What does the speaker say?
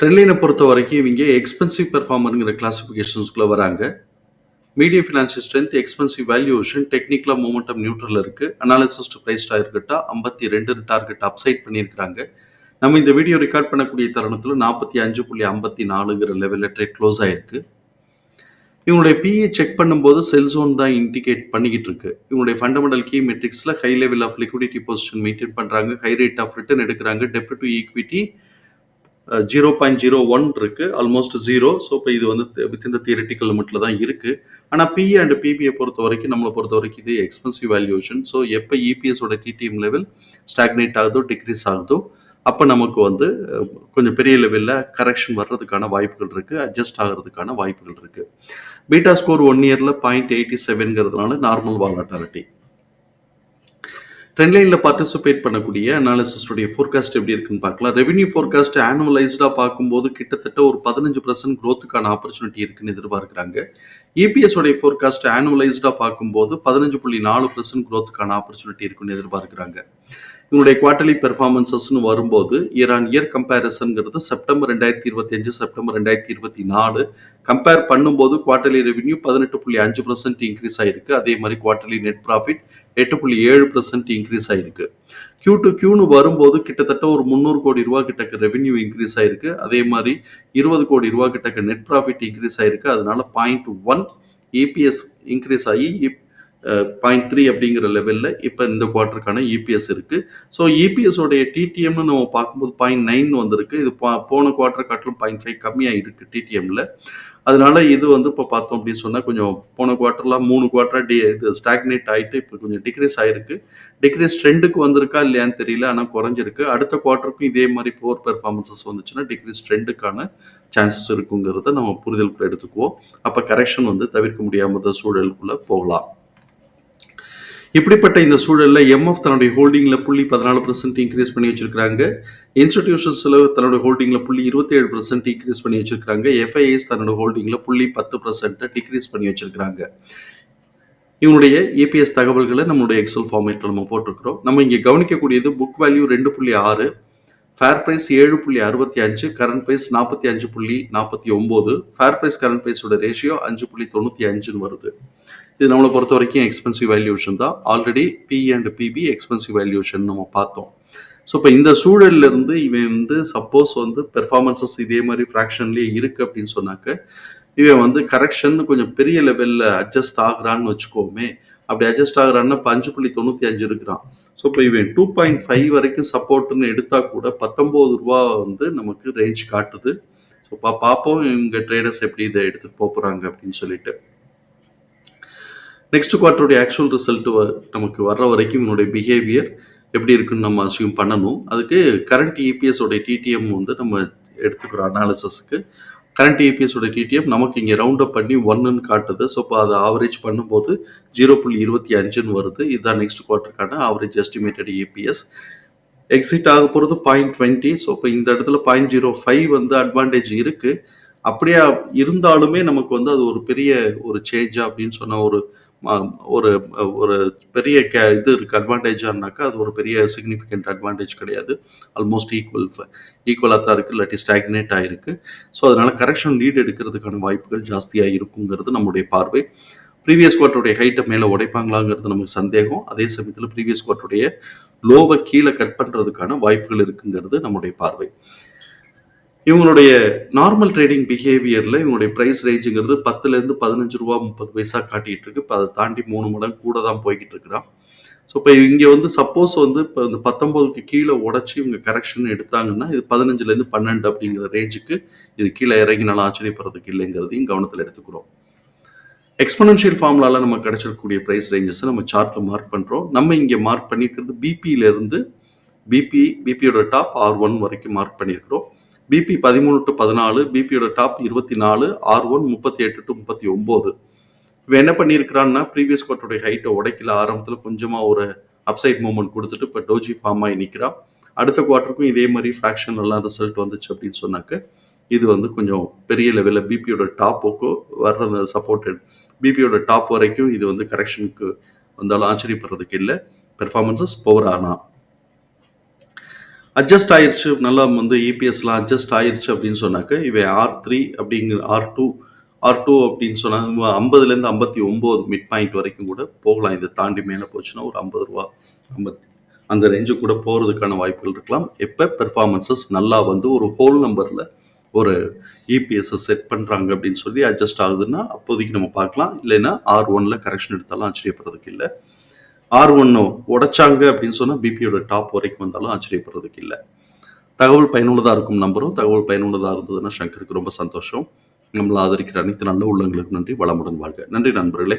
ட்ரெண்ட்லைனை பொறுத்த வரைக்கும் இவங்க எக்ஸ்பென்சிவ் பெர்ஃபார்மருங்கிற கிளாசிஃபிகேஷன்ஸ்குள்ளே வராங்க. Medium financial strength expensive valuation டெக்னிக்கலாக மூமெண்டம் நியூட்ரல் இருக்குது அனாலிசிஸ் டு ப்ரைஸ் டார்கெட்டாக ஐம்பத்தி ரெண்டு டார்கெட் அப்சைட் பண்ணியிருக்கிறாங்க. நம்ம இந்த வீடியோ ரெக்கார்ட் பண்ணக்கூடிய தருணத்தில் நாற்பத்தி அஞ்சு புள்ளி ஐம்பத்தி நாலுங்கிற லெவலில் ட்ரேட் க்ளோஸ் ஆயிருக்கு. இவங்களுடைய பிஏ செக் பண்ணும்போது செல் ஜோன் தான் இண்டிகேட் பண்ணிக்கிட்டு இருக்கு. இவங்களுடைய fundamental key மெட்ரிக்ஸில் high level of liquidity position maintain பண்ணுறாங்க ஹை ரேட் ஆஃப் ரிட்டர்ன் எடுக்கிறாங்க. டெப்ட் to equity zero point zero one இருக்குது ஆல்மோஸ்ட் ஜீரோ ஸோ இப்போ இது வந்து வித்தின் த தியரட்டிக்கல் லிமிட்ல தான் இருக்குது ஆனால் பி அண்ட் பிபியை பொறுத்த வரைக்கும் நம்மளை பொறுத்த வரைக்கும் இது எக்ஸ்பென்சிவ் வேல்யூஷன் ஸோ எப்போ இபிஎஸோட டிடிஎம் லெவல் ஸ்டாக்னேட் ஆகுதோ டிக்ரீஸ் ஆகுதோ அப்போ நமக்கு வந்து கொஞ்சம் பெரிய லெவலில் கரெக்ஷன் வர்றதுக்கான வாய்ப்புகள் இருக்குது அட்ஜஸ்ட் ஆகிறதுக்கான வாய்ப்புகள் இருக்குது பீட்டா ஸ்கோர் ஒன் இயரில் பாயிண்ட் எயிட்டி செவன்ங்கிறதுனால நார்மல் வாலாட்டாலிட்டி ட்ரெண்ட்லைனில் பார்ட்டிசிபேட் பண்ணக்கூடிய அனாலிசிஸ்டுடைய ஃபோர்காஸ்ட் எப்படி இருக்குன்னு பார்க்கலாம். ரெவன்யூ ஃபோர்காஸ்ட் ஆனுவலைஸ்டாக பார்க்கும்போது கிட்டத்தட்ட ஒரு பதினஞ்சு பர்சன்ட் க்ரோத்துக்கான ஆப்பர்ச்சுனிட்டி இருக்குன்னு எதிர்பார்க்குறாங்க. இபிஎஸ் உடைய ஃபோர்காஸ்ட் ஆனுவலைஸ்டாக பார்க்கும்போது பதினஞ்சு புள்ளி நாலு பர்சன்ட் க்ரோத்துக்கான ஆப்பர்ச்சுனிட்டி இருக்குன்னு எதிர்பார்க்குறாங்க. இவங்களுடைய குவார்டர்லி பெர்ஃபார்மன்சஸ்னு வரும்போது இயர் ஆன் இயர் கம்பேரிசன்ங்கிறது செப்டம்பர் ரெண்டாயிரத்தி இருபத்தி அஞ்சு செப்டம்பர் ரெண்டாயிரத்தி இருபத்தி நாலு. கம்பேர் பண்ணும்போது குவார்டர்லி ரெவென்யூ பதினெட்டு புள்ளி அஞ்சு பர்சன்ட் இன்க்ரீஸ் ஆயிருக்கு. அதே மாதிரி குவார்டர்லி நெட் ப்ராஃபிட் எட்டு புள்ளி ஏழு பர்சன்ட் இன்க்ரீஸ் ஆயிருக்கு. கியூ டு கியூன்னு வரும்போது கிட்டத்தட்ட ஒரு முந்நூறு கோடி ரூபா கிட்டக்கு ரெவென்யூ இன்க்ரீஸ் ஆயிருக்கு. அதே மாதிரி இருபது கோடி ரூபா கிட்டக்க நெட் ப்ராஃபிட் இன்க்ரீஸ் ஆயிருக்கு. அதனால பாயிண்ட் ஒன் ஏபிஎஸ் இன்க்ரீஸ் ஆகி பாயிண்ட் த்ரீ அப்படிங்கிற லெவலில் இப்போ இந்த குவார்ட்டருக்கான இபிஎஸ் இருக்குது ஸோ இபிஎஸோடைய டிடிஎம்னு நம்ம பார்க்கும்போது பாயிண்ட் நைன் வந்திருக்கு. இது பா- போன குவார்ட்டர் காட்டிலும் பாயிண்ட் ஃபைவ் கம்மியாக இருக்குது டிடிஎம்மில் அதனால இது வந்து இப்போ பார்த்தோம் அப்படின்னு சொன்னால் கொஞ்சம் போன குவார்ட்டர்லாம் மூணு குவார்ட்டராக டி இது ஸ்டாக்னேட் ஆகிட்டு இப்போ கொஞ்சம் டிக்ரீஸ் ஆயிருக்கு. டிக்ரீஸ் ட்ரெண்டுக்கு வந்திருக்கா இல்லையான்னு தெரியல ஆனால் குறைஞ்சிருக்கு. அடுத்த குவார்ட்டருக்கும் இதே மாதிரி போர் பெர்ஃபார்மன்சஸ் வந்துச்சுன்னா டிக்ரீஸ் ட்ரெண்டுக்கான சான்சஸ் இருக்குங்கிறத நம்ம புரிதலுக்குள்ள எடுத்துக்குவோம். அப்போ கரெக்ஷன் வந்து தவிர்க்க முடியாமல் சூழலுக்குள்ளே போகலாம். இப்படிப்பட்ட இந்த சூழலில் எம்எஃப் தன்னுடைய ஹோல்டிங்கில் புள்ளி பதினாலு பர்சன்ட் இன்க்ரீஸ் பண்ணி வச்சிருக்காங்க செலவு தன்னுடைய ஹோல்டிங்கில் புள்ளி இருபத்தி ஏழு பர்சன்ட் இன்க்ரீஸ் பண்ணி வச்சிருக்காங்க எஃப்ஐஎஸ் தன்னோட ஹோல்டிங்கில் புள்ளி பத்து பர்சன்ட் டிக்ரீஸ் பண்ணி வச்சிருக்காங்க இவனுடைய ஏபிஎஸ் தகவல்களை நம்மளுடைய எக்ஸல் ஃபார்மேட்டில் நம்ம போட்டிருக்கிறோம். நம்ம இங்கே கவனிக்கக்கூடியது புக் வேல்யூ ரெண்டு புள்ளி ஆறு ஃபேர் ப்ரைஸ் ஏழு புள்ளி அறுபத்தி அஞ்சு கரண்ட் ப்ரைஸ் நாற்பத்தி அஞ்சு புள்ளி நாற்பத்தி ஒம்பது ஃபேர் ப்ரைஸ் கரண்ட் ப்ரைஸோட ரேஷியோ அஞ்சு புள்ளி தொண்ணூற்றி அஞ்சுன்னு வருது. இது நம்மளை பொறுத்த வரைக்கும் எக்ஸ்பென்சிவ் வேல்யூஷன் தான். Already P and PB expensive valuation நம்ம பார்த்தோம். ஸோ இப்போ இந்த சூழல்லேருந்து இவன் வந்து சப்போஸ் வந்து பெர்ஃபார்மன்சஸ் இதே மாதிரி ஃப்ராக்ஷன்லேயே இருக்குது அப்படின்னு சொன்னாக்க இவன் வந்து கரெக்ஷன் கொஞ்சம் பெரிய லெவலில் அட்ஜஸ்ட் ஆகுறான்னு வச்சுக்கோமே அப்படி அட்ஜஸ்ட் ஆகுறான்னா இப்போ அஞ்சு புள்ளி தொண்ணூற்றி அஞ்சு இருக்கிறான். ஸோ இப்போ இவன் டூ பாயிண்ட் ஃபைவ் வரைக்கும் சப்போர்ட்டுன்னு எடுத்தால் கூட பத்தொம்போது ரூபா வந்து நமக்கு ரேஞ்ச் காட்டுது. ஸோ பா பார்ப்போம் இவங்க ட்ரேடர்ஸ் எப்படி இதை எடுத்துட்டு போகிறாங்க அப்படின்னு சொல்லிட்டு. நெக்ஸ்ட் குவார்ட்டருடைய ஆக்சுவல் ரிசல்ட் நமக்கு வர்ற வரைக்கும் என்னுடைய பிஹேவியர் எப்படி இருக்குன்னு நம்ம அசியூம் பண்ணணும். அதுக்கு கரண்ட் இபிஎஸ் உடைய டிடிஎம் வந்து நம்ம எடுத்துக்கிறோம் அனாலிசிஸ்க்கு கரண்ட் ஏபிஎஸோட டிடிஎம் நமக்கு இங்கே ரவுண்ட் அப் பண்ணி ஒன்னுன்னு காட்டுது. ஸோ இப்போ அதை ஆவரேஜ் பண்ணும்போது ஜீரோ புள்ளி இருபத்தி அஞ்சுன்னு வருது. இதுதான் நெக்ஸ்ட் குவார்ட்டருக்கான ஆவரேஜ் எஸ்டிமேட்டட் ஏபிஎஸ் எக்ஸிட் ஆக போகிறது பாயிண்ட் டுவெண்ட்டி ஸோ இப்போ இந்த இடத்துல பாயிண்ட் ஜீரோ ஃபைவ் வந்து அட்வான்டேஜ் இருக்கு. அப்படியே இருந்தாலுமே நமக்கு வந்து அது ஒரு பெரிய ஒரு சேஞ்சா அப்படின்னு சொன்ன ஒரு ஒரு ஒரு பெரிய கே இது இருக்குது அட்வான்டேஜானாக்கா அது ஒரு பெரிய சிக்னிஃபிகண்ட் அட்வான்டேஜ் கிடையாது. ஆல்மோஸ்ட் ஈக்குவல் ஈக்குவலாக தான் இருக்குது இல்லாட்டி ஸ்டாக்னேட் ஆகிருக்கு ஸோ அதனால் கரெக்ஷன் லீட் எடுக்கிறதுக்கான வாய்ப்புகள் ஜாஸ்தியாக இருக்குங்கிறது நம்முடைய பார்வை. ப்ரீவியஸ் குவார்ட்டருடைய ஹைட்டை மேலே உடைப்பாங்களாங்கிறது நமக்கு சந்தேகம். அதே சமயத்தில் ப்ரீவியஸ் குவார்ட்டருடைய லோவை கீழே கட் பண்ணுறதுக்கான வாய்ப்புகள் இருக்குங்கிறது நம்முடைய பார்வை. இவங்களுடைய நார்மல் ட்ரேடிங் பிஹேவியரில் இவங்களுடைய ப்ரைஸ் ரேஞ்சுங்கிறது பத்துலேருந்து பதினஞ்சு ரூபா முப்பது பைசா காட்டிகிட்டு இருக்கு. இப்போ அதை தாண்டி மூணு மடங்கு கூட தான் போய்கிட்டு இருக்கிறான். ஸோ இப்போ இங்கே வந்து சப்போஸ் வந்து இப்போ இந்த பத்தொம்போதுக்கு கீழே உடச்சி இவங்க கரெக்ஷன் எடுத்தாங்கன்னா இது பதினஞ்சுலேருந்து பன்னெண்டு அப்படிங்கிற ரேஞ்சுக்கு இது கீழே இறங்கினாலும் ஆச்சரியப்படுறதுக்கு இல்லைங்கிறதையும் கவனத்தில் எடுத்துக்கிறோம். எக்ஸ்பனன்ஷியல் ஃபார்முலாவில் நம்ம கிடைச்சிருக்கக்கூடிய ப்ரைஸ் ரேஞ்சஸை நம்ம சார்ட்டில் மார்க் பண்ணுறோம் நம்ம இங்கே மார்க் பண்ணியிருக்கிறது பிபியிலேருந்து பிபி பிபியோட டாப் ஆர் ஒன் வரைக்கும் மார்க் பண்ணியிருக்கிறோம். பிபி பதிமூணு டு பதினாலு பிபியோட டாப் இருபத்தி நாலு ஆர் ஒன் முப்பத்தி எட்டு டு முப்பத்தி ஒம்பது. இவன் என்ன பண்ணியிருக்கிறான்னா ப்ரீவியஸ் கோட்டோடைய ஹைட்டை உடைக்கல. ஆரம்பத்தில் கொஞ்சமாக ஒரு அப்சைட் மூவ்மெண்ட் கொடுத்துட்டு இப்போ டோஜி ஃபார்ம் ஆகி நிற்கிறான் அடுத்த குவார்ட்டருக்கும் இதே மாதிரி ஃப்ராக்ஷன் எல்லாம் ரிசல்ட் வந்துச்சு அப்படின்னு சொன்னாக்க இது வந்து கொஞ்சம் பெரிய லெவலில் பிபியோட டாப்புக்கோ வர்ற சப்போர்ட்டட் பிபியோட டாப் வரைக்கும் இது வந்து கரெக்ஷனுக்கு வந்தாலும் ஆச்சரியப்படுறதுக்கு இல்லை. பெர்ஃபார்மன்ஸஸ் பவர் ஆனா அட்ஜஸ்ட் ஆயிடுச்சு நல்லா வந்து இபிஎஸ்லாம் அட்ஜஸ்ட் ஆயிடுச்சு அப்படின்னு சொன்னாக்க இவை ஆர் த்ரீ அப்படிங்கிற ஆர் டூ ஆர் டூ அப்படின்னு சொன்னாங்க. ஐம்பதுலேருந்து ஐம்பத்தி ஒம்பது மிட் பாயிண்ட் வரைக்கும் கூட போகலாம். இதை தாண்டி மேலே போச்சுன்னா ஒரு ஐம்பது ரூபா ஐம்பத்தி அந்த ரேஞ்சு கூட போகிறதுக்கான வாய்ப்புகள் இருக்கலாம். எப்போ பெர்ஃபார்மன்ஸஸ் நல்லா வந்து ஒரு ஹோல் நம்பரில் ஒரு இபிஎஸ்ஸை செட் பண்ணுறாங்க அப்படின்னு சொல்லி அட்ஜஸ்ட் ஆகுதுன்னா அப்போதைக்கு நம்ம பார்க்கலாம். இல்லைன்னா ஆர் ஒனில் கரெக்ஷன் எடுத்தாலும் ஆச்சரியப்படுறதுக்கு இல்லை. ஆர் ஒன்னு உடைச்சாங்க அப்படின்னு சொன்னால் பிபியோட டாப் வரைக்கும் வந்தாலும் ஆச்சரியப்படுறதுக்கு இல்லை. தகவல் பயனுள்ளதாக இருக்கும் நம்பரும் தகவல் பயனுள்ளதாக இருந்ததுன்னா சங்கருக்கு ரொம்ப சந்தோஷம். நம்மளை ஆதரிக்கிற அனைத்து நல்ல உள்ளங்களுக்கு நன்றி. வளமுடன் வாழ்க. நன்றி நண்பர்களே.